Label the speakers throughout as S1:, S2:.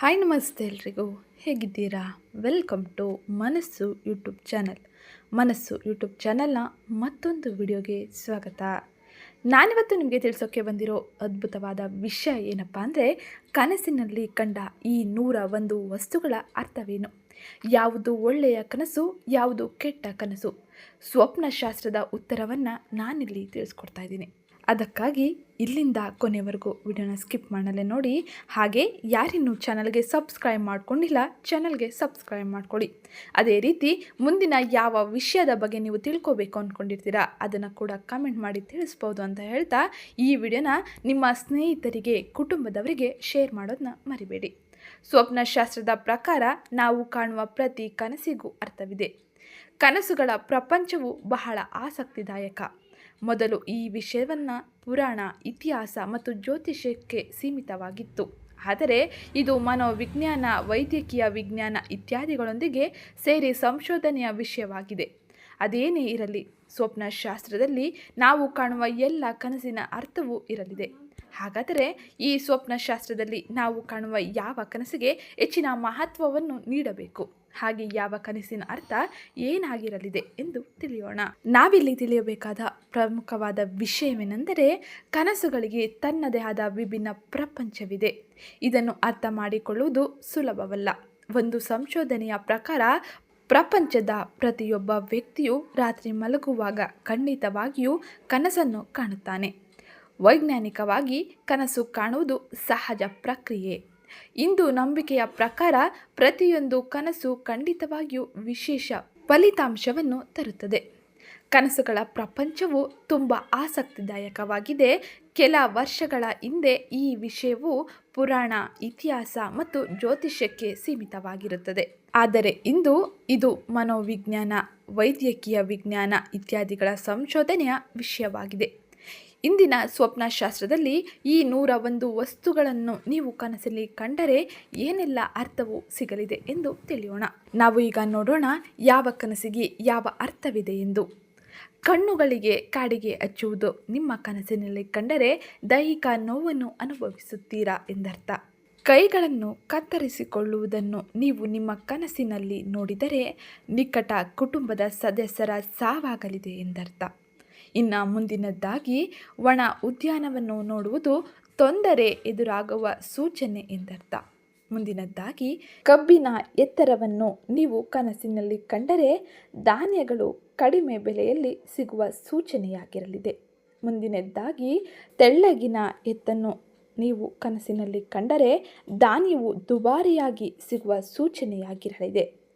S1: Hi ನಮಸ್ತೆ ಎಲ್ರಿಗೂ. ಹೇಗಿದ್ದೀರಾ? Welcome to Manassu YouTube channel. Manassu YouTube ಚಾನಲ್ನ ಮತ್ತೊಂದು ವಿಡಿಯೋಗೆ ಸ್ವಾಗತ. ನಾನಿವತ್ತು ನಿಮಗೆ ತಿಳಿಸೋಕ್ಕೆ ಬಂದಿರೋ ಅದ್ಭುತವಾದ ವಿಷಯ ಏನಪ್ಪ ಅಂದರೆ, ಕನಸಿನಲ್ಲಿ ಕಂಡ ಈ ನೂರ ಒಂದು ವಸ್ತುಗಳ ಅರ್ಥವೇನು? ಯಾವುದು ಒಳ್ಳೆಯ ಕನಸು, ಯಾವುದು ಕೆಟ್ಟ ಕನಸು? ಸ್ವಪ್ನಶಾಸ್ತ್ರದ ಉತ್ತರವನ್ನು ನಾನಿಲ್ಲಿ ತಿಳಿಸ್ಕೊಡ್ತಾ ಇದ್ದೀನಿ. ಅದಕ್ಕಾಗಿ ಇಲ್ಲಿಂದ ಕೊನೆವರೆಗೂ ವಿಡಿಯೋನ ಸ್ಕಿಪ್ ಮಾಡಲೇ ನೋಡಿ. ಹಾಗೆ ಯಾರಿನ್ನೂ ಚಾನಲ್ಗೆ ಸಬ್ಸ್ಕ್ರೈಬ್ ಮಾಡ್ಕೊಂಡಿಲ್ಲ, ಚಾನಲ್ಗೆ ಸಬ್ಸ್ಕ್ರೈಬ್ ಮಾಡ್ಕೊಳ್ಳಿ. ಅದೇ ರೀತಿ ಮುಂದಿನ ಯಾವ ವಿಷಯದ ಬಗ್ಗೆ ನೀವು ತಿಳ್ಕೊಬೇಕು ಅಂದ್ಕೊಂಡಿರ್ತೀರಾ ಅದನ್ನು ಕೂಡ ಕಮೆಂಟ್ ಮಾಡಿ ತಿಳಿಸ್ಬೋದು ಅಂತ ಹೇಳ್ತಾ ಈ ವಿಡಿಯೋನ ನಿಮ್ಮ ಸ್ನೇಹಿತರಿಗೆ, ಕುಟುಂಬದವರಿಗೆ ಶೇರ್ ಮಾಡೋದನ್ನ ಮರಿಬೇಡಿ. ಸ್ವಪ್ನಶಾಸ್ತ್ರದ ಪ್ರಕಾರ ನಾವು ಕಾಣುವ ಪ್ರತಿ ಕನಸಿಗೂ ಅರ್ಥವಿದೆ. ಕನಸುಗಳ ಪ್ರಪಂಚವು ಬಹಳ ಆಸಕ್ತಿದಾಯಕ. ಮೊದಲು ಈ ವಿಷಯವನ್ನು ಪುರಾಣ, ಇತಿಹಾಸ ಮತ್ತು ಜ್ಯೋತಿಷ್ಯಕ್ಕೆ ಸೀಮಿತವಾಗಿತ್ತು. ಆದರೆ ಇದು ಮನೋವಿಜ್ಞಾನ, ವೈದ್ಯಕೀಯ ವಿಜ್ಞಾನ ಇತ್ಯಾದಿಗಳೊಂದಿಗೆ ಸೇರಿ ಸಂಶೋಧನೆಯ ವಿಷಯವಾಗಿದೆ. ಅದೇನೇ ಇರಲಿ, ಸ್ವಪ್ನಶಾಸ್ತ್ರದಲ್ಲಿ ನಾವು ಕಾಣುವ ಎಲ್ಲ ಕನಸಿನ ಅರ್ಥವೂ ಇರಲಿದೆ. ಹಾಗಾದರೆ ಈ ಸ್ವಪ್ನಶಾಸ್ತ್ರದಲ್ಲಿ ನಾವು ಕಾಣುವ ಯಾವ ಕನಸಿಗೆ ಹೆಚ್ಚಿನ ಮಹತ್ವವನ್ನು ನೀಡಬೇಕು? ಹಾಗೆ ಯಾವ ಕನಸಿನ ಅರ್ಥ ಏನಾಗಿರಲಿದೆ ಎಂದು ತಿಳಿಯೋಣ. ನಾವಿಲ್ಲಿ ತಿಳಿಯಬೇಕಾದ ಪ್ರಮುಖವಾದ ವಿಷಯವೇನೆಂದರೆ ಕನಸುಗಳಿಗೆ ತನ್ನದೇ ಆದ ವಿಭಿನ್ನ ಪ್ರಪಂಚವಿದೆ. ಇದನ್ನು ಅರ್ಥ ಮಾಡಿಕೊಳ್ಳುವುದು ಸುಲಭವಲ್ಲ. ಒಂದು ಸಂಶೋಧನೆಯ ಪ್ರಕಾರ ಪ್ರಪಂಚದ ಪ್ರತಿಯೊಬ್ಬ ವ್ಯಕ್ತಿಯು ರಾತ್ರಿ ಮಲಗುವಾಗ ಖಂಡಿತವಾಗಿಯೂ ಕನಸನ್ನು ಕಾಣುತ್ತಾನೆ. ವೈಜ್ಞಾನಿಕವಾಗಿ ಕನಸು ಕಾಣುವುದು ಸಹಜ ಪ್ರಕ್ರಿಯೆ. ಇಂದು ನಂಬಿಕೆಯ ಪ್ರಕಾರ ಪ್ರತಿಯೊಂದು ಕನಸು ಖಂಡಿತವಾಗಿಯೂ ವಿಶೇಷ ಫಲಿತಾಂಶವನ್ನು ತರುತ್ತದೆ. ಕನಸುಗಳ ಪ್ರಪಂಚವು ತುಂಬ ಆಸಕ್ತಿದಾಯಕವಾಗಿದೆ. ಕೆಲ ವರ್ಷಗಳ ಹಿಂದೆ ಈ ವಿಷಯವು ಪುರಾಣ, ಇತಿಹಾಸ ಮತ್ತು ಜ್ಯೋತಿಷ್ಯಕ್ಕೆ ಸೀಮಿತವಾಗಿರುತ್ತದೆ. ಆದರೆ ಇಂದು ಇದು ಮನೋವಿಜ್ಞಾನ, ವೈದ್ಯಕೀಯ ವಿಜ್ಞಾನ ಇತ್ಯಾದಿಗಳ ಸಂಶೋಧನೆಯ ವಿಷಯವಾಗಿದೆ. ಇಂದಿನ ಸ್ವಪ್ನಶಾಸ್ತ್ರದಲ್ಲಿ ಈ ನೂರ ಒಂದು ವಸ್ತುಗಳನ್ನು ನೀವು ಕನಸಲ್ಲಿ ಕಂಡರೆ ಏನೆಲ್ಲ ಅರ್ಥವು ಸಿಗಲಿದೆ ಎಂದು ತಿಳಿಯೋಣ. ನಾವು ಈಗ ನೋಡೋಣ ಯಾವ ಕನಸಿಗೆ ಯಾವ ಅರ್ಥವಿದೆ ಎಂದು. ಕಣ್ಣುಗಳಿಗೆ ಕಾಡಿಗೆ ಹಚ್ಚುವುದು ನಿಮ್ಮ ಕನಸಿನಲ್ಲಿ ಕಂಡರೆ ದೈಹಿಕ ನೋವನ್ನು ಅನುಭವಿಸುತ್ತೀರಾ ಎಂದರ್ಥ. ಕೈಗಳನ್ನು ಕತ್ತರಿಸಿಕೊಳ್ಳುವುದನ್ನು ನೀವು ನಿಮ್ಮ ಕನಸಿನಲ್ಲಿ ನೋಡಿದರೆ ನಿಕಟ ಕುಟುಂಬದ ಸದಸ್ಯರ ಸಾವಾಗಲಿದೆ ಎಂದರ್ಥ. ಇನ್ನು ಮುಂದಿನದ್ದಾಗಿ ಒಣ ಉದ್ಯಾನವನ್ನು ನೋಡುವುದು ತೊಂದರೆ ಎದುರಾಗುವ ಸೂಚನೆ ಎಂದರ್ಥ. ಮುಂದಿನದ್ದಾಗಿ ಕಬ್ಬಿನ ಎತ್ತರವನ್ನು ನೀವು ಕನಸಿನಲ್ಲಿ ಕಂಡರೆ ಧಾನ್ಯಗಳು ಕಡಿಮೆ ಬೆಲೆಯಲ್ಲಿ ಸಿಗುವ ಸೂಚನೆಯಾಗಿರಲಿದೆ. ಮುಂದಿನದ್ದಾಗಿ ತೆಳ್ಳಗಿನ ಎತ್ತನ್ನು ನೀವು ಕನಸಿನಲ್ಲಿ ಕಂಡರೆ ಧಾನ್ಯವು ದುಬಾರಿಯಾಗಿ ಸಿಗುವ ಸೂಚನೆಯಾಗಿರಲಿದೆ.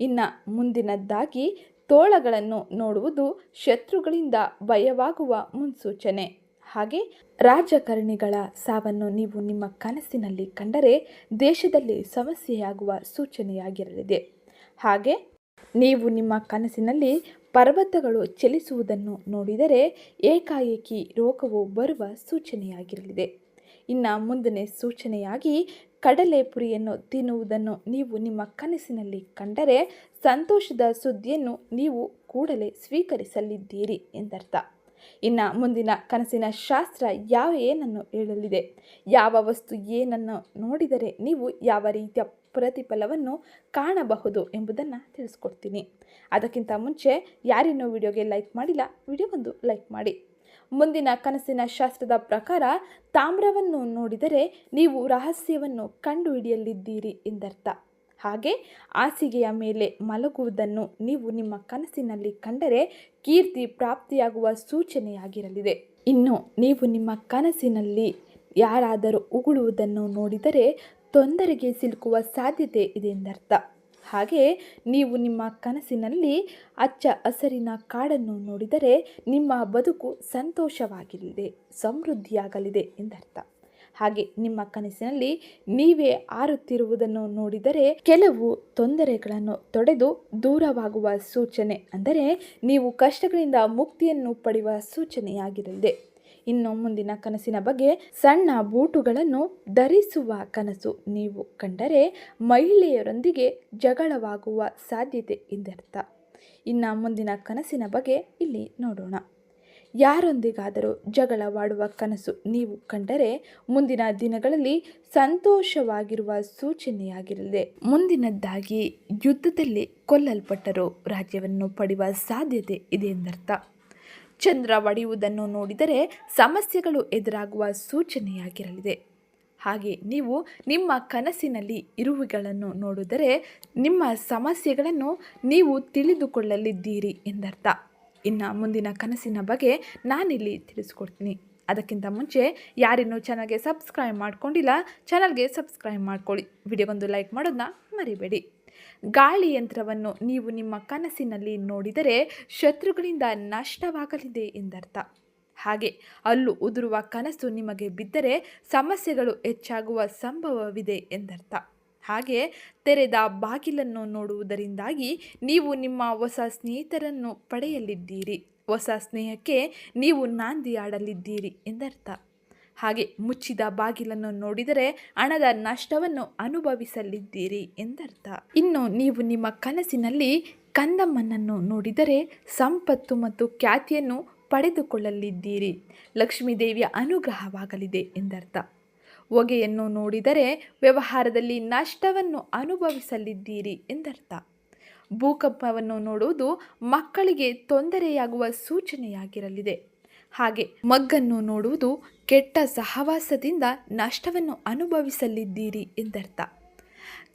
S1: ಇನ್ನು ಮುಂದಿನದ್ದಾಗಿ ತೋಳಗಳನ್ನು ನೋಡುವುದು ಶತ್ರುಗಳಿಂದ ಭಯವಾಗುವ ಮುನ್ಸೂಚನೆ. ಹಾಗೆ ರಾಜಕಾರಣಿಗಳ ಸಾವನ್ನು ನೀವು ನಿಮ್ಮ ಕನಸಿನಲ್ಲಿ ಕಂಡರೆ ದೇಶದಲ್ಲಿ ಸಮಸ್ಯೆಯಾಗುವ ಸೂಚನೆಯಾಗಿರಲಿದೆ. ಹಾಗೆ ನೀವು ನಿಮ್ಮ ಕನಸಿನಲ್ಲಿ ಪರ್ವತಗಳು ಚಲಿಸುವುದನ್ನು ನೋಡಿದರೆ ಏಕಾಏಕಿ ರೋಗವು ಬರುವ ಸೂಚನೆಯಾಗಿರಲಿದೆ. ಇನ್ನು ಮುಂದನೇ ಸೂಚನೆಯಾಗಿ ಕಡಲೆ ಪುರಿಯನ್ನು ತಿನ್ನುವುದನ್ನು ನೀವು ನಿಮ್ಮ ಕನಸಿನಲ್ಲಿ ಕಂಡರೆ ಸಂತೋಷದ ಸುದ್ದಿಯನ್ನು ನೀವು ಕೂಡಲೇ ಸ್ವೀಕರಿಸಲಿದ್ದೀರಿ ಎಂದರ್ಥ. ಇನ್ನು ಮುಂದಿನ ಕನಸಿನ ಶಾಸ್ತ್ರ ಯಾವ ಏನನ್ನು ಹೇಳಲಿದೆ? ಯಾವ ವಸ್ತು ಏನನ್ನು ನೋಡಿದರೆ ನೀವು ಯಾವ ರೀತಿಯ ಪ್ರತಿಫಲವನ್ನು ಕಾಣಬಹುದು ಎಂಬುದನ್ನು ತಿಳಿಸ್ಕೊಡ್ತೀನಿ. ಅದಕ್ಕಿಂತ ಮುಂಚೆ ಯಾರಿನ್ನೂ ವಿಡಿಯೋಗೆ ಲೈಕ್ ಮಾಡಿಲ್ಲ ವಿಡಿಯೋಗೊಂದು ಲೈಕ್ ಮಾಡಿ. ಮುಂದಿನ ಕನಸಿನ ಶಾಸ್ತ್ರದ ಪ್ರಕಾರ ತಾಮ್ರವನ್ನು ನೋಡಿದರೆ ನೀವು ರಹಸ್ಯವನ್ನು ಕಂಡುಹಿಡಿಯಲಿದ್ದೀರಿ ಎಂದರ್ಥ. ಹಾಗೆ ಹಾಸಿಗೆಯ ಮೇಲೆ ಮಲಗುವುದನ್ನು ನೀವು ನಿಮ್ಮ ಕನಸಿನಲ್ಲಿ ಕಂಡರೆ ಕೀರ್ತಿ ಪ್ರಾಪ್ತಿಯಾಗುವ ಸೂಚನೆಯಾಗಿರಲಿದೆ. ಇನ್ನು ನೀವು ನಿಮ್ಮ ಕನಸಿನಲ್ಲಿ ಯಾರಾದರೂ ಉಗುಳುವುದನ್ನು ನೋಡಿದರೆ ತೊಂದರೆಗೆ ಸಿಲುಕುವ ಸಾಧ್ಯತೆ ಇದೆ ಎಂದರ್ಥ. ಹಾಗೆ ನೀವು ನಿಮ್ಮ ಕನಸಿನಲ್ಲಿ ಅಚ್ಚ ಹಸರಿನ ಕಾಡನ್ನು ನೋಡಿದರೆ ನಿಮ್ಮ ಬದುಕು ಸಂತೋಷವಾಗಲಿದೆ ಸಮೃದ್ಧಿಯಾಗಲಿದೆ ಎಂದರ್ಥ. ಹಾಗೆ ನಿಮ್ಮ ಕನಸಿನಲ್ಲಿ ನೀವೇ ಆರುತ್ತಿರುವುದನ್ನು ನೋಡಿದರೆ ಕೆಲವು ತೊಂದರೆಗಳನ್ನು ತೊಡೆದು ದೂರವಾಗುವ ಸೂಚನೆ, ಅಂದರೆ ನೀವು ಕಷ್ಟಗಳಿಂದ ಮುಕ್ತಿಯನ್ನು ಪಡೆಯುವ ಸೂಚನೆಯಾಗಿರಲಿದೆ. ಇನ್ನು ಮುಂದಿನ ಕನಸಿನ ಬಗ್ಗೆ ಸಣ್ಣ ಬೂಟುಗಳನ್ನು ಧರಿಸುವ ಕನಸು ನೀವು ಕಂಡರೆ ಮಹಿಳೆಯರೊಂದಿಗೆ ಜಗಳವಾಗುವ ಸಾಧ್ಯತೆ ಎಂದರ್ಥ. ಇನ್ನು ಮುಂದಿನ ಕನಸಿನ ಬಗ್ಗೆ ಇಲ್ಲಿ ನೋಡೋಣ. ಯಾರೊಂದಿಗಾದರೂ ಜಗಳವಾಡುವ ಕನಸು ನೀವು ಕಂಡರೆ ಮುಂದಿನ ದಿನಗಳಲ್ಲಿ ಸಂತೋಷವಾಗಿರುವ ಸೂಚನೆಯಾಗಿರಲಿದೆ ಮುಂದಿನದ್ದಾಗಿ ಯುದ್ಧದಲ್ಲಿ ಕೊಲ್ಲಲ್ಪಟ್ಟರೂ ರಾಜ್ಯವನ್ನು ಪಡೆಯುವ ಸಾಧ್ಯತೆ ಇದೆ ಎಂದರ್ಥ. ಚಂದ್ರ ಒಡೆಯುವುದನ್ನು ನೋಡಿದರೆ ಸಮಸ್ಯೆಗಳು ಎದುರಾಗುವ ಸೂಚನೆಯಾಗಿರಲಿದೆ. ಹಾಗೆ ನೀವು ನಿಮ್ಮ ಕನಸಿನಲ್ಲಿ ಇರುವುಗಳನ್ನು ನೋಡಿದರೆ ನಿಮ್ಮ ಸಮಸ್ಯೆಗಳನ್ನು ನೀವು ತಿಳಿದುಕೊಳ್ಳಲಿದ್ದೀರಿ ಎಂದರ್ಥ. ಇನ್ನು ಮುಂದಿನ ಕನಸಿನ ಬಗ್ಗೆ ನಾನಿಲ್ಲಿ ತಿಳಿಸ್ಕೊಡ್ತೀನಿ. ಅದಕ್ಕಿಂತ ಮುಂಚೆ ಯಾರಿನ್ನೂ ಚಾನಲ್ಗೆ ಸಬ್ಸ್ಕ್ರೈಬ್ ಮಾಡ್ಕೊಂಡಿಲ್ಲ, ಚಾನಲ್ಗೆ ಸಬ್ಸ್ಕ್ರೈಬ್ ಮಾಡ್ಕೊಳ್ಳಿ. ವಿಡಿಯೋಗೊಂದು ಲೈಕ್ ಮಾಡೋದನ್ನ ಮರಿಬೇಡಿ. ಗಾಳಿ ಯಂತ್ರವನ್ನು ನೀವು ನಿಮ್ಮ ಕನಸಿನಲ್ಲಿ ನೋಡಿದರೆ ಶತ್ರುಗಳಿಂದ ನಷ್ಟವಾಗಲಿದೆ ಎಂದರ್ಥ. ಹಾಗೆ ಅಲ್ಲು ಉದುರುವ ಕನಸು ನಿಮಗೆ ಬಿದ್ದರೆ ಸಮಸ್ಯೆಗಳು ಹೆಚ್ಚಾಗುವ ಸಂಭವವಿದೆ ಎಂದರ್ಥ. ಹಾಗೆ ತೆರೆದ ಬಾಗಿಲನ್ನು ನೋಡುವುದರಿಂದಾಗಿ ನೀವು ನಿಮ್ಮ ಹೊಸ ಸ್ನೇಹಿತರನ್ನು ಪಡೆಯಲಿದ್ದೀರಿ. ಹೊಸ ಸ್ನೇಹಕ್ಕೆ ನೀವು ನಾಂದಿಯಾಡಲಿದ್ದೀರಿ ಎಂದರ್ಥ. ಹಾಗೆ ಮುಚ್ಚಿದ ಬಾಗಿಲನ್ನು ನೋಡಿದರೆ ಹಣದ ನಷ್ಟವನ್ನು ಅನುಭವಿಸಲಿದ್ದೀರಿ ಎಂದರ್ಥ. ಇನ್ನು ನೀವು ನಿಮ್ಮ ಕನಸಿನಲ್ಲಿ ಕಂದಮ್ಮನನ್ನು ನೋಡಿದರೆ ಸಂಪತ್ತು ಮತ್ತು ಖ್ಯಾತಿಯನ್ನು ಪಡೆದುಕೊಳ್ಳಲಿದ್ದೀರಿ. ಲಕ್ಷ್ಮೀದೇವಿಯ ಅನುಗ್ರಹವಾಗಲಿದೆ ಎಂದರ್ಥ. ಹೊಗೆಯನ್ನು ನೋಡಿದರೆ ವ್ಯವಹಾರದಲ್ಲಿ ನಷ್ಟವನ್ನು ಅನುಭವಿಸಲಿದ್ದೀರಿ ಎಂದರ್ಥ. ಭೂಕಂಪವನ್ನು ನೋಡುವುದು ಮಕ್ಕಳಿಗೆ ತೊಂದರೆಯಾಗುವ ಸೂಚನೆಯಾಗಿರಲಿದೆ. ಹಾಗೆ ಮಗ್ಗನ್ನು ನೋಡುವುದು ಕೆಟ್ಟ ಸಹವಾಸದಿಂದ ನಷ್ಟವನ್ನು ಅನುಭವಿಸಲಿದ್ದೀರಿ ಎಂದರ್ಥ.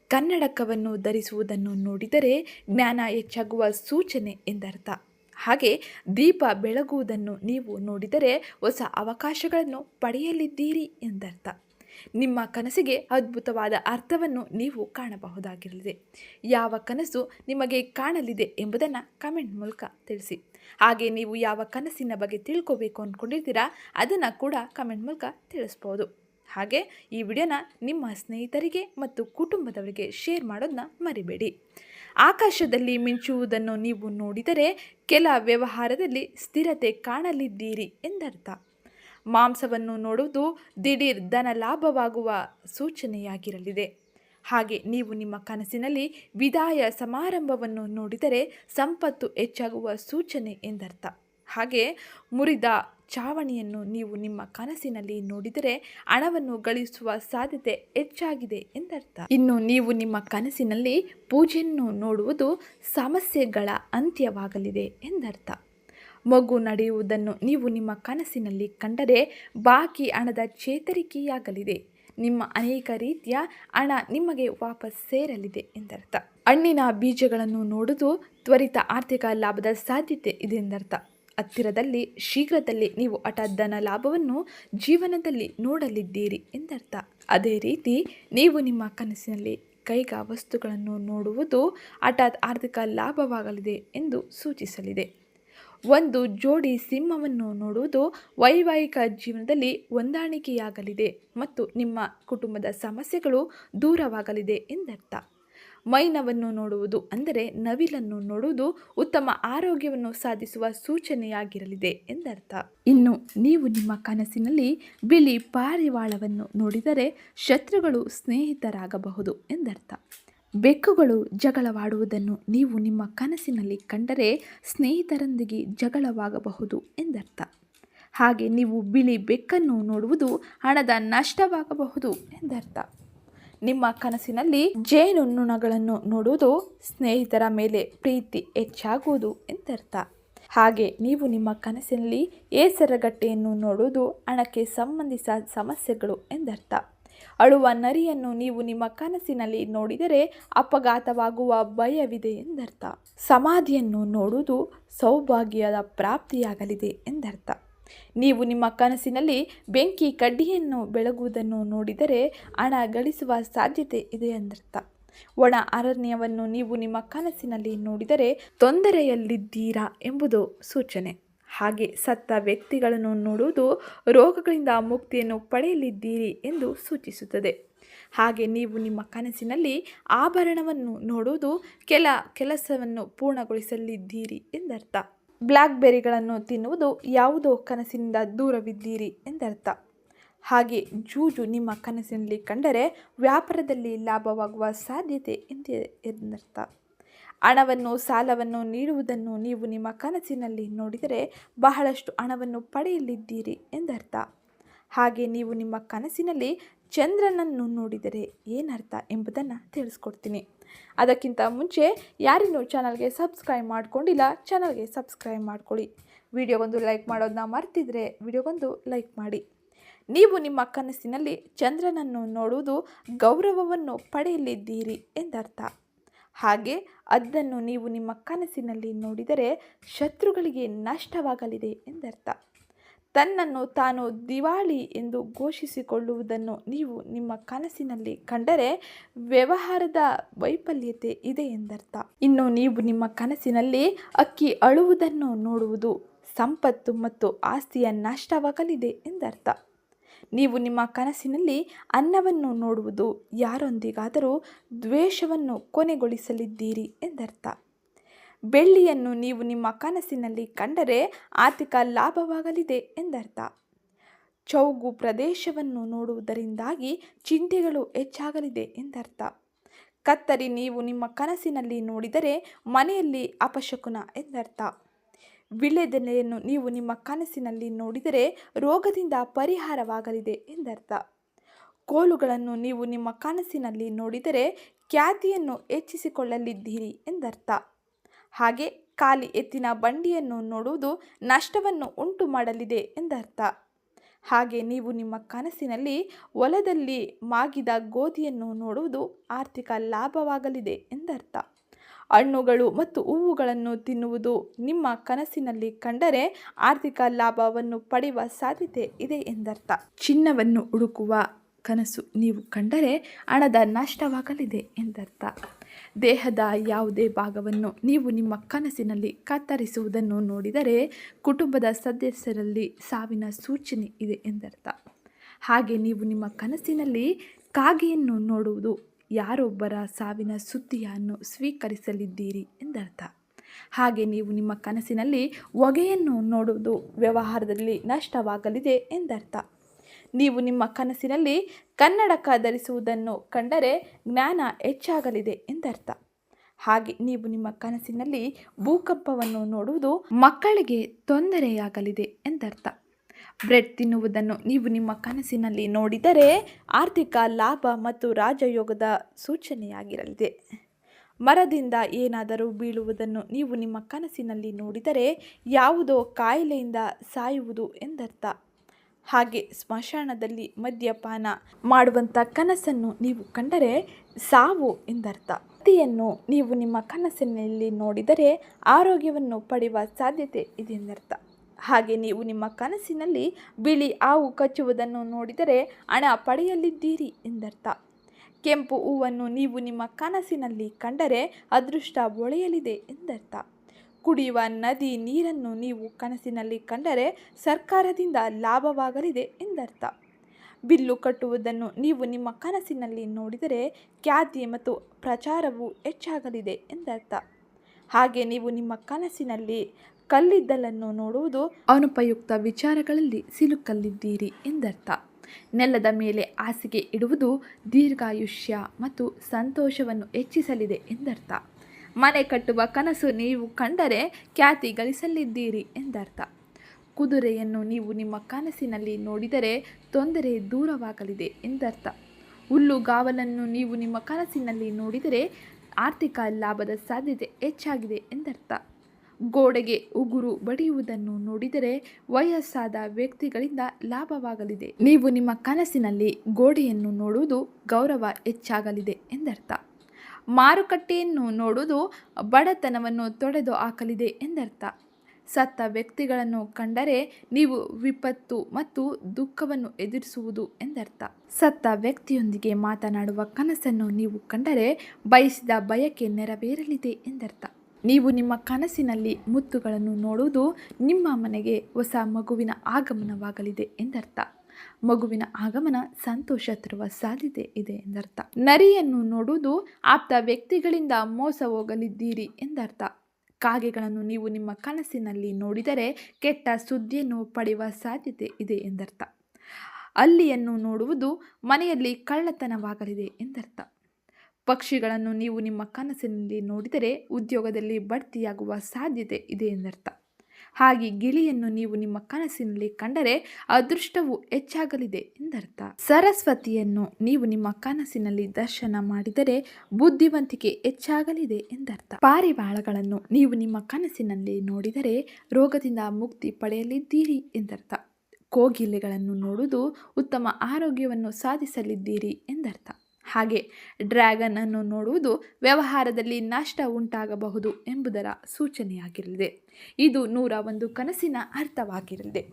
S1: ಕನ್ನಡಕವನ್ನು ಧರಿಸುವುದನ್ನು ನೋಡಿದರೆ ಜ್ಞಾನ ಹೆಚ್ಚಾಗುವ ಸೂಚನೆ ಎಂದರ್ಥ. ಹಾಗೆ ದೀಪ ಬೆಳಗುವುದನ್ನು ನೀವು ನೋಡಿದರೆ ಹೊಸ ಅವಕಾಶಗಳನ್ನು ಪಡೆಯಲಿದ್ದೀರಿ ಎಂದರ್ಥ. ನಿಮ್ಮ ಕನಸಿಗೆ ಅದ್ಭುತವಾದ ಅರ್ಥವನ್ನು ನೀವು ಕಾಣಬಹುದಾಗಿರಲಿದೆ. ಯಾವ ಕನಸು ನಿಮಗೆ ಕಾಣಲಿದೆ ಎಂಬುದನ್ನು ಕಮೆಂಟ್ ಮೂಲಕ ತಿಳಿಸಿ. ಹಾಗೆ ನೀವು ಯಾವ ಕನಸಿನ ಬಗ್ಗೆ ತಿಳ್ಕೋಬೇಕು ಅಂದ್ಕೊಂಡಿರ್ತೀರಾ ಅದನ್ನು ಕೂಡ ಕಮೆಂಟ್ ಮೂಲಕ ತಿಳಿಸ್ಬೋದು. ಹಾಗೆ ಈ ವಿಡಿಯೋನ ನಿಮ್ಮ ಸ್ನೇಹಿತರಿಗೆ ಮತ್ತು ಕುಟುಂಬದವರಿಗೆ ಶೇರ್ ಮಾಡೋದನ್ನ ಮರಿಬೇಡಿ. ಆಕಾಶದಲ್ಲಿ ಮಿಂಚುವುದನ್ನು ನೀವು ನೋಡಿದರೆ ಕೆಲ ವ್ಯವಹಾರದಲ್ಲಿ ಸ್ಥಿರತೆ ಕಾಣಲಿದ್ದೀರಿ ಎಂದರ್ಥ. ಮಾಂಸವನ್ನು ನೋಡುವುದು ದಿಢೀರ್ ಧನ ಲಾಭವಾಗುವ ಸೂಚನೆಯಾಗಿರಲಿದೆ. ಹಾಗೆ ನೀವು ನಿಮ್ಮ ಕನಸಿನಲ್ಲಿ ವಿದಾಯ ಸಮಾರಂಭವನ್ನು ನೋಡಿದರೆ ಸಂಪತ್ತು ಹೆಚ್ಚಾಗುವ ಸೂಚನೆ ಎಂದರ್ಥ. ಹಾಗೆ ಮುರಿದ ಚಾವಣಿಯನ್ನು ನೀವು ನಿಮ್ಮ ಕನಸಿನಲ್ಲಿ ನೋಡಿದರೆ ಹಣವನ್ನು ಗಳಿಸುವ ಸಾಧ್ಯತೆ ಹೆಚ್ಚಾಗಿದೆ ಎಂದರ್ಥ. ಇನ್ನು ನೀವು ನಿಮ್ಮ ಕನಸಿನಲ್ಲಿ ಪೂಜೆಯನ್ನು ನೋಡುವುದು ಸಮಸ್ಯೆಗಳ ಅಂತ್ಯವಾಗಲಿದೆ ಎಂದರ್ಥ. ಮಗು ನಡೆಯುವುದನ್ನು ನೀವು ನಿಮ್ಮ ಕನಸಿನಲ್ಲಿ ಕಂಡರೆ ಬಾಕಿ ಹಣದ ಚೇತರಿಕೆಯಾಗಲಿದೆ ನಿಮ್ಮ ಅನೇಕ ರೀತಿಯ ಹಣ ನಿಮಗೆ ವಾಪಸ್ ಸೇರಲಿದೆ ಎಂದರ್ಥ. ಹಣ್ಣಿನ ಬೀಜಗಳನ್ನು ನೋಡುವುದು ತ್ವರಿತ ಆರ್ಥಿಕ ಲಾಭದ ಸಾಧ್ಯತೆ ಇದೆ ಎಂದರ್ಥ. ಹತ್ತಿರದಲ್ಲಿ, ಶೀಘ್ರದಲ್ಲಿ ನೀವು ಹಠಾತ್ ಧನ ಲಾಭವನ್ನು ಜೀವನದಲ್ಲಿ ನೋಡಲಿದ್ದೀರಿ ಎಂದರ್ಥ. ಅದೇ ರೀತಿ ನೀವು ನಿಮ್ಮ ಕನಸಿನಲ್ಲಿ ಕೈಗಾ ವಸ್ತುಗಳನ್ನು ನೋಡುವುದು ಹಠಾತ್ ಆರ್ಥಿಕ ಲಾಭವಾಗಲಿದೆ ಎಂದು ಸೂಚಿಸಲಿದೆ. ಒಂದು ಜೋಡಿ ಸಿಂಹವನ್ನು ನೋಡುವುದು ವೈವಾಹಿಕ ಜೀವನದಲ್ಲಿ ಹೊಂದಾಣಿಕೆಯಾಗಲಿದೆ ಮತ್ತು ನಿಮ್ಮ ಕುಟುಂಬದ ಸಮಸ್ಯೆಗಳು ದೂರವಾಗಲಿದೆ ಎಂದರ್ಥ. ಮೈನವನ್ನು ನೋಡುವುದು ಅಂದರೆ ನವಿಲನ್ನು ನೋಡುವುದು ಉತ್ತಮ ಆರೋಗ್ಯವನ್ನು ಸಾಧಿಸುವ ಸೂಚನೆಯಾಗಿರಲಿದೆ ಎಂದರ್ಥ. ಇನ್ನು ನೀವು ನಿಮ್ಮ ಕನಸಿನಲ್ಲಿ ಬಿಳಿ ಪಾರಿವಾಳವನ್ನು ನೋಡಿದರೆ ಶತ್ರುಗಳು ಸ್ನೇಹಿತರಾಗಬಹುದು ಎಂದರ್ಥ. ಬೆಕ್ಕುಗಳು ಜಗಳವಾಡುವುದನ್ನು ನೀವು ನಿಮ್ಮ ಕನಸಿನಲ್ಲಿ ಕಂಡರೆ ಸ್ನೇಹಿತರೊಂದಿಗೆ ಜಗಳವಾಗಬಹುದು ಎಂದರ್ಥ. ಹಾಗೆ ನೀವು ಬಿಳಿ ಬೆಕ್ಕನ್ನು ನೋಡುವುದು ಹಣದ ನಷ್ಟವಾಗಬಹುದು ಎಂದರ್ಥ. ನಿಮ್ಮ ಕನಸಿನಲ್ಲಿ ಜೇನುನೊಣಗಳನ್ನು ನೋಡುವುದು ಸ್ನೇಹಿತರ ಮೇಲೆ ಪ್ರೀತಿ ಹೆಚ್ಚಾಗುವುದು ಎಂದರ್ಥ. ಹಾಗೆ ನೀವು ನಿಮ್ಮ ಕನಸಿನಲ್ಲಿ ಏಸರಗಟ್ಟೆಯನ್ನು ನೋಡುವುದು ಹಣಕ್ಕೆ ಸಂಬಂಧಿಸಿದ ಸಮಸ್ಯೆಗಳು ಎಂದರ್ಥ. ಅಳುವ ನರಿಯನ್ನು ನೀವು ನಿಮ್ಮ ಕನಸಿನಲ್ಲಿ ನೋಡಿದರೆ ಅಪಘಾತವಾಗುವ ಭಯವಿದೆ ಎಂದರ್ಥ. ಸಮಾಧಿಯನ್ನು ನೋಡುವುದು ಸೌಭಾಗ್ಯದ ಪ್ರಾಪ್ತಿಯಾಗಲಿದೆ ಎಂದರ್ಥ. ನೀವು ನಿಮ್ಮ ಕನಸಿನಲ್ಲಿ ಬೆಂಕಿ ಕಡ್ಡಿಯನ್ನು ಬೆಳಗುವುದನ್ನು ನೋಡಿದರೆ ಹಣ ಗಳಿಸುವ ಸಾಧ್ಯತೆ ಇದೆ ಎಂದರ್ಥ. ಒಣ ಅರಣ್ಯವನ್ನು ನೀವು ನಿಮ್ಮ ಕನಸಿನಲ್ಲಿ ನೋಡಿದರೆ ತೊಂದರೆಯಲ್ಲಿದ್ದೀರಾ ಎಂಬುದು ಸೂಚನೆ. ಹಾಗೆ ಸತ್ತ ವ್ಯಕ್ತಿಗಳನ್ನು ನೋಡುವುದು ರೋಗಗಳಿಂದ ಮುಕ್ತಿಯನ್ನು ಪಡೆಯಲಿದ್ದೀರಿ ಎಂದು ಸೂಚಿಸುತ್ತದೆ. ಹಾಗೆ ನೀವು ನಿಮ್ಮ ಕನಸಿನಲ್ಲಿ ಆಭರಣವನ್ನು ನೋಡುವುದು ಕೆಲ ಕೆಲಸವನ್ನು ಪೂರ್ಣಗೊಳಿಸಲಿದ್ದೀರಿ ಎಂದರ್ಥ. ಬ್ಲ್ಯಾಕ್ಬೆರಿಗಳನ್ನು ತಿನ್ನುವುದು ಯಾವುದೋ ಕನಸಿನಿಂದ ದೂರವಿದ್ದೀರಿ ಎಂದರ್ಥ. ಹಾಗೆ ಜೂಜು ನಿಮ್ಮ ಕನಸಿನಲ್ಲಿ ಕಂಡರೆ ವ್ಯಾಪಾರದಲ್ಲಿ ಲಾಭವಾಗುವ ಸಾಧ್ಯತೆ ಎಂದರ್ಥ. ಹಣವನ್ನು, ಸಾಲವನ್ನು ನೀಡುವುದನ್ನು ನೀವು ನಿಮ್ಮ ಕನಸಿನಲ್ಲಿ ನೋಡಿದರೆ ಬಹಳಷ್ಟು ಹಣವನ್ನು ಪಡೆಯಲಿದ್ದೀರಿ ಎಂದರ್ಥ. ಹಾಗೆ ನೀವು ನಿಮ್ಮ ಕನಸಿನಲ್ಲಿ ಚಂದ್ರನನ್ನು ನೋಡಿದರೆ ಏನರ್ಥ ಎಂಬುದನ್ನು ತಿಳಿಸ್ಕೊಡ್ತೀನಿ. ಅದಕ್ಕಿಂತ ಮುಂಚೆ ಯಾರಿನ್ನೂ ಚಾನಲ್ಗೆ ಸಬ್ಸ್ಕ್ರೈಬ್ ಮಾಡ್ಕೊಂಡಿಲ್ಲ ಚಾನಲ್ಗೆ ಸಬ್ಸ್ಕ್ರೈಬ್ ಮಾಡ್ಕೊಳ್ಳಿ. ವಿಡಿಯೋಗೊಂದು ಲೈಕ್ ಮಾಡೋದನ್ನ ಮರ್ತಿದ್ರೆ ವಿಡಿಯೋಗೊಂದು ಲೈಕ್ ಮಾಡಿ. ನೀವು ನಿಮ್ಮ ಕನಸಿನಲ್ಲಿ ಚಂದ್ರನನ್ನು ನೋಡುವುದು ಗೌರವವನ್ನು ಪಡೆಯಲಿದ್ದೀರಿ ಎಂದರ್ಥ. ಹಾಗೆ ಅದನ್ನು ನೀವು ನಿಮ್ಮ ಕನಸಿನಲ್ಲಿ ನೋಡಿದರೆ ಶತ್ರುಗಳಿಗೆ ನಷ್ಟವಾಗಲಿದೆ ಎಂದರ್ಥ. ತನ್ನನ್ನು ತಾನು ದಿವಾಳಿ ಎಂದು ಘೋಷಿಸಿಕೊಳ್ಳುವುದನ್ನು ನೀವು ನಿಮ್ಮ ಕನಸಿನಲ್ಲಿ ಕಂಡರೆ ವ್ಯವಹಾರದ ವೈಫಲ್ಯತೆ ಇದೆ ಎಂದರ್ಥ. ಇನ್ನು ನೀವು ನಿಮ್ಮ ಕನಸಿನಲ್ಲಿ ಅಕ್ಕಿ ಅಳುವುದನ್ನು ನೋಡುವುದು, ಸಂಪತ್ತು ಮತ್ತು ಆಸ್ತಿಯ ನಷ್ಟವಾಗಲಿದೆ ಎಂದರ್ಥ. ನೀವು ನಿಮ್ಮ ಕನಸಿನಲ್ಲಿ ಅನ್ನವನ್ನು ನೋಡುವುದು ಯಾರೊಂದಿಗಾದರೂ ದ್ವೇಷವನ್ನು ಕೊನೆಗೊಳಿಸಲಿದ್ದೀರಿ ಎಂದರ್ಥ. ಬೆಳ್ಳಿಯನ್ನು ನೀವು ನಿಮ್ಮ ಕನಸಿನಲ್ಲಿ ಕಂಡರೆ ಆರ್ಥಿಕ ಲಾಭವಾಗಲಿದೆ ಎಂದರ್ಥ. ಚೌಗು ಪ್ರದೇಶವನ್ನು ನೋಡುವುದರಿಂದಾಗಿ ಚಿಂತೆಗಳು ಹೆಚ್ಚಾಗಲಿದೆ ಎಂದರ್ಥ. ಕತ್ತರಿ ನೀವು ನಿಮ್ಮ ಕನಸಿನಲ್ಲಿ ನೋಡಿದರೆ ಮನೆಯಲ್ಲಿ ಅಪಶಕುನ ಎಂದರ್ಥ. ವಿಳೆದೆಲೆಯನ್ನು ನೀವು ನಿಮ್ಮ ಕನಸಿನಲ್ಲಿ ನೋಡಿದರೆ ರೋಗದಿಂದ ಪರಿಹಾರವಾಗಲಿದೆ ಎಂದರ್ಥ. ಕೋಲುಗಳನ್ನು ನೀವು ನಿಮ್ಮ ಕನಸಿನಲ್ಲಿ ನೋಡಿದರೆ ಖ್ಯಾತಿಯನ್ನು ಹೆಚ್ಚಿಸಿಕೊಳ್ಳಲಿದ್ದೀರಿ ಎಂದರ್ಥ. ಹಾಗೆ ಖಾಲಿ ಎತ್ತಿನ ಬಂಡಿಯನ್ನು ನೋಡುವುದು ನಷ್ಟವನ್ನು ಉಂಟು ಮಾಡಲಿದೆ ಎಂದರ್ಥ. ಹಾಗೆ ನೀವು ನಿಮ್ಮ ಕನಸಿನಲ್ಲಿ ಹೊಲದಲ್ಲಿ ಮಾಗಿದ ಗೋಧಿಯನ್ನು ನೋಡುವುದು ಆರ್ಥಿಕ ಲಾಭವಾಗಲಿದೆ ಎಂದರ್ಥ. ಹಣ್ಣುಗಳು ಮತ್ತು ಹೂವುಗಳನ್ನು ತಿನ್ನುವುದು ನಿಮ್ಮ ಕನಸಿನಲ್ಲಿ ಕಂಡರೆ ಆರ್ಥಿಕ ಲಾಭವನ್ನು ಪಡೆಯುವ ಸಾಧ್ಯತೆ ಇದೆ ಎಂದರ್ಥ. ಚಿನ್ನವನ್ನು ಹುಡುಕುವ ಕನಸು ನೀವು ಕಂಡರೆ ಹಣದ ನಷ್ಟವಾಗಲಿದೆ ಎಂದರ್ಥ. ದೇಹದ ಯಾವುದೇ ಭಾಗವನ್ನು ನೀವು ನಿಮ್ಮ ಕನಸಿನಲ್ಲಿ ಕತ್ತರಿಸುವುದನ್ನು ನೋಡಿದರೆ ಕುಟುಂಬದ ಸದಸ್ಯರಲ್ಲಿ ಸಾವಿನ ಸೂಚನೆ ಇದೆ ಎಂದರ್ಥ. ಹಾಗೆ ನೀವು ನಿಮ್ಮ ಕನಸಿನಲ್ಲಿ ಕಾಗೆಯನ್ನು ನೋಡುವುದು ಯಾರೊಬ್ಬರ ಸಾವಿನ ಸುದ್ದಿಯನ್ನು ಸ್ವೀಕರಿಸಲಿದ್ದೀರಿ ಎಂದರ್ಥ. ಹಾಗೆ ನೀವು ನಿಮ್ಮ ಕನಸಿನಲ್ಲಿ ಹೊಗೆಯನ್ನು ನೋಡುವುದು ವ್ಯವಹಾರದಲ್ಲಿ ನಷ್ಟವಾಗಲಿದೆ ಎಂದರ್ಥ. ನೀವು ನಿಮ್ಮ ಕನಸಿನಲ್ಲಿ ಕನ್ನಡಕ ಧರಿಸುವುದನ್ನು ಕಂಡರೆ ಜ್ಞಾನ ಹೆಚ್ಚಾಗಲಿದೆ ಎಂದರ್ಥ. ಹಾಗೆ ನೀವು ನಿಮ್ಮ ಕನಸಿನಲ್ಲಿ ಭೂಕಂಪವನ್ನು ನೋಡುವುದು ಮಕ್ಕಳಿಗೆ ತೊಂದರೆಯಾಗಲಿದೆ ಎಂದರ್ಥ. ಬ್ರೆಡ್ ತಿನ್ನುವುದನ್ನು ನೀವು ನಿಮ್ಮ ಕನಸಿನಲ್ಲಿ ನೋಡಿದರೆ ಆರ್ಥಿಕ ಲಾಭ ಮತ್ತು ರಾಜಯೋಗದ ಸೂಚನೆಯಾಗಿರಲಿದೆ. ಮರದಿಂದ ಏನಾದರೂ ಬೀಳುವುದನ್ನು ನೀವು ನಿಮ್ಮ ಕನಸಿನಲ್ಲಿ ನೋಡಿದರೆ ಯಾವುದೋ ಕಾಯಿಲೆಯಿಂದ ಸಾಯುವುದು ಎಂದರ್ಥ. ಹಾಗೆ ಸ್ಮಶಾನದಲ್ಲಿ ಮದ್ಯಪಾನ ಮಾಡುವಂಥ ಕನಸನ್ನು ನೀವು ಕಂಡರೆ ಸಾವು ಎಂದರ್ಥ. ಹತ್ತಿಯನ್ನು ನೀವು ನಿಮ್ಮ ಕನಸಿನಲ್ಲಿ ನೋಡಿದರೆ ಆರೋಗ್ಯವನ್ನು ಪಡೆಯುವ ಸಾಧ್ಯತೆ ಇದೆ ಎಂದರ್ಥ. ಹಾಗೆ ನೀವು ನಿಮ್ಮ ಕನಸಿನಲ್ಲಿ ಬಿಳಿ ಹಾವು ಕಚ್ಚುವುದನ್ನು ನೋಡಿದರೆ ಹಣ ಪಡೆಯಲಿದ್ದೀರಿ ಎಂದರ್ಥ. ಕೆಂಪು ಹೂವನ್ನು ನೀವು ನಿಮ್ಮ ಕನಸಿನಲ್ಲಿ ಕಂಡರೆ ಅದೃಷ್ಟ ಒಳೆಯಲಿದೆ ಎಂದರ್ಥ. ಕುಡಿಯುವ ನದಿ ನೀರನ್ನು ನೀವು ಕನಸಿನಲ್ಲಿ ಕಂಡರೆ ಸರ್ಕಾರದಿಂದ ಲಾಭವಾಗಲಿದೆ ಎಂದರ್ಥ. ಬಿಲ್ಲು ಕಟ್ಟುವುದನ್ನು ನೀವು ನಿಮ್ಮ ಕನಸಿನಲ್ಲಿ ನೋಡಿದರೆ ಖ್ಯಾತಿ ಮತ್ತು ಪ್ರಚಾರವು ಹೆಚ್ಚಾಗಲಿದೆ ಎಂದರ್ಥ. ಹಾಗೆ ನೀವು ನಿಮ್ಮ ಕನಸಿನಲ್ಲಿ ಕಲ್ಲಿದ್ದಲನ್ನು ನೋಡುವುದು ಅನುಪಯುಕ್ತ ವಿಚಾರಗಳಲ್ಲಿ ಸಿಲುಕಲ್ಲಿದ್ದೀರಿ ಎಂದರ್ಥ. ನೆಲದ ಮೇಲೆ ಹಾಸಿಗೆ ಇಡುವುದು ದೀರ್ಘಾಯುಷ್ಯ ಮತ್ತು ಸಂತೋಷವನ್ನು ಹೆಚ್ಚಿಸಲಿದೆ ಎಂದರ್ಥ. ಮನೆ ಕಟ್ಟುವ ಕನಸು ನೀವು ಕಂಡರೆ ಖ್ಯಾತಿ ಗಳಿಸಲಿದ್ದೀರಿ ಎಂದರ್ಥ. ಕುದುರೆಯನ್ನು ನೀವು ನಿಮ್ಮ ಕನಸಿನಲ್ಲಿ ನೋಡಿದರೆ ತೊಂದರೆ ದೂರವಾಗಲಿದೆ ಎಂದರ್ಥ. ಹುಲ್ಲುಗಾವಲನ್ನು ನೀವು ನಿಮ್ಮ ಕನಸಿನಲ್ಲಿ ನೋಡಿದರೆ ಆರ್ಥಿಕ ಲಾಭದ ಸಾಧ್ಯತೆ ಹೆಚ್ಚಾಗಿದೆ ಎಂದರ್ಥ. ಗೋಡೆಗೆ ಉಗುರು ಬಡಿಯುವುದನ್ನು ನೋಡಿದರೆ ವಯಸ್ಸಾದ ವ್ಯಕ್ತಿಗಳಿಂದ ಲಾಭವಾಗಲಿದೆ. ನೀವು ನಿಮ್ಮ ಕನಸಿನಲ್ಲಿ ಗೋಡೆಯನ್ನು ನೋಡುವುದು ಗೌರವ ಹೆಚ್ಚಾಗಲಿದೆ ಎಂದರ್ಥ. ಮಾರುಕಟ್ಟೆಯನ್ನು ನೋಡುವುದು ಬಡತನವನ್ನು ತೊಡೆದು ಹಾಕಲಿದೆ ಎಂದರ್ಥ. ಸತ್ತ ವ್ಯಕ್ತಿಗಳನ್ನು ಕಂಡರೆ ನೀವು ವಿಪತ್ತು ಮತ್ತು ದುಃಖವನ್ನು ಎದುರಿಸುವುದು ಎಂದರ್ಥ. ಸತ್ತ ವ್ಯಕ್ತಿಯೊಂದಿಗೆ ಮಾತನಾಡುವ ಕನಸನ್ನು ನೀವು ಕಂಡರೆ ಬಯಸಿದ ಬಯಕೆ ನೆರವೇರಲಿದೆ ಎಂದರ್ಥ. ನೀವು ನಿಮ್ಮ ಕನಸಿನಲ್ಲಿ ಮುತ್ತುಗಳನ್ನು ನೋಡುವುದು ನಿಮ್ಮ ಮನೆಗೆ ಹೊಸ ಮಗುವಿನ ಆಗಮನವಾಗಲಿದೆ ಎಂದರ್ಥ. ಮಗುವಿನ ಆಗಮನ ಸಂತೋಷ ತರುವ ಸಾಧ್ಯತೆ ಇದೆ ಎಂದರ್ಥ. ನರಿಯನ್ನು ನೋಡುವುದು ಆಪ್ತ ವ್ಯಕ್ತಿಗಳಿಂದ ಮೋಸ ಹೋಗಲಿದ್ದೀರಿ ಎಂದರ್ಥ. ಕಾಗೆಗಳನ್ನು ನೀವು ನಿಮ್ಮ ಕನಸಿನಲ್ಲಿ ನೋಡಿದರೆ ಕೆಟ್ಟ ಸುದ್ದಿಯನ್ನು ಪಡೆಯುವ ಸಾಧ್ಯತೆ ಇದೆ ಎಂದರ್ಥ. ಅಲ್ಲಿಯನ್ನು ನೋಡುವುದು ಮನೆಯಲ್ಲಿ ಕಳ್ಳತನವಾಗಲಿದೆ ಎಂದರ್ಥ. ಪಕ್ಷಿಗಳನ್ನು ನೀವು ನಿಮ್ಮ ಕನಸಿನಲ್ಲಿ ನೋಡಿದರೆ ಉದ್ಯೋಗದಲ್ಲಿ ಬಡ್ತಿಯಾಗುವ ಸಾಧ್ಯತೆ ಇದೆ ಎಂದರ್ಥ. ಹಾಗೆ ಗಿಳಿಯನ್ನು ನೀವು ನಿಮ್ಮ ಕನಸಿನಲ್ಲಿ ಕಂಡರೆ ಅದೃಷ್ಟವು ಹೆಚ್ಚಾಗಲಿದೆ ಎಂದರ್ಥ. ಸರಸ್ವತಿಯನ್ನು ನೀವು ನಿಮ್ಮ ಕನಸಿನಲ್ಲಿ ದರ್ಶನ ಮಾಡಿದರೆ ಬುದ್ಧಿವಂತಿಕೆ ಹೆಚ್ಚಾಗಲಿದೆ ಎಂದರ್ಥ. ಪಾರಿವಾಳಗಳನ್ನು ನೀವು ನಿಮ್ಮ ಕನಸಿನಲ್ಲಿ ನೋಡಿದರೆ ರೋಗದಿಂದ ಮುಕ್ತಿ ಪಡೆಯಲಿದ್ದೀರಿ ಎಂದರ್ಥ. ಕೋಗಿಲೆಗಳನ್ನು ನೋಡುವುದು ಉತ್ತಮ ಆರೋಗ್ಯವನ್ನು ಸಾಧಿಸಲಿದ್ದೀರಿ ಎಂದರ್ಥ. ಹಾಗೆ ಡ್ರ್ಯಾಗನ್ ಅನ್ನು ನೋಡುವುದು ವ್ಯವಹಾರದಲ್ಲಿ ನಷ್ಟ ಉಂಟಾಗಬಹುದು ಎಂಬುದರ ಸೂಚನೆಯಾಗಿರಲಿದೆ. ಇದು ನೂರ ಒಂದು ಕನಸಿನ ಅರ್ಥವಾಗಿರಲಿದೆ.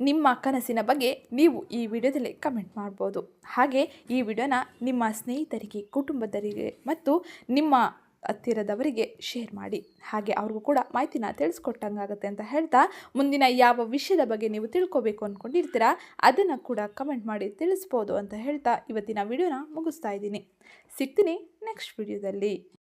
S1: ನಿಮ್ಮ ಕನಸಿನ ಬಗ್ಗೆ ನೀವು ಈ ವಿಡಿಯೋದಲ್ಲಿ ಕಮೆಂಟ್ ಮಾಡ್ಬೋದು. ಹಾಗೆ ಈ ವಿಡಿಯೋನ ನಿಮ್ಮ ಸ್ನೇಹಿತರಿಗೆ, ಕುಟುಂಬದರಿಗೆ ಮತ್ತು ನಿಮ್ಮ ಹತ್ತಿರದವರಿಗೆ ಶೇರ್ ಮಾಡಿ. ಹಾಗೆ ಅವ್ರಿಗೂ ಕೂಡ ಮಾಹಿತಿನ ತಿಳಿಸ್ಕೊಟ್ಟಂಗಾಗುತ್ತೆ ಅಂತ ಹೇಳ್ತಾ ಮುಂದಿನ ಯಾವ ವಿಷಯದ ಬಗ್ಗೆ ನೀವು ತಿಳ್ಕೊಬೇಕು ಅಂದ್ಕೊಂಡಿರ್ತೀರಾ ಅದನ್ನು ಕೂಡ ಕಮೆಂಟ್ ಮಾಡಿ ತಿಳಿಸ್ಬೋದು ಅಂತ ಹೇಳ್ತಾ ಇವತ್ತಿನ ವಿಡಿಯೋನ ಮುಗಿಸ್ತಾ ಇದ್ದೀನಿ. ಸಿಗ್ತೀನಿ ನೆಕ್ಸ್ಟ್ ವಿಡಿಯೋದಲ್ಲಿ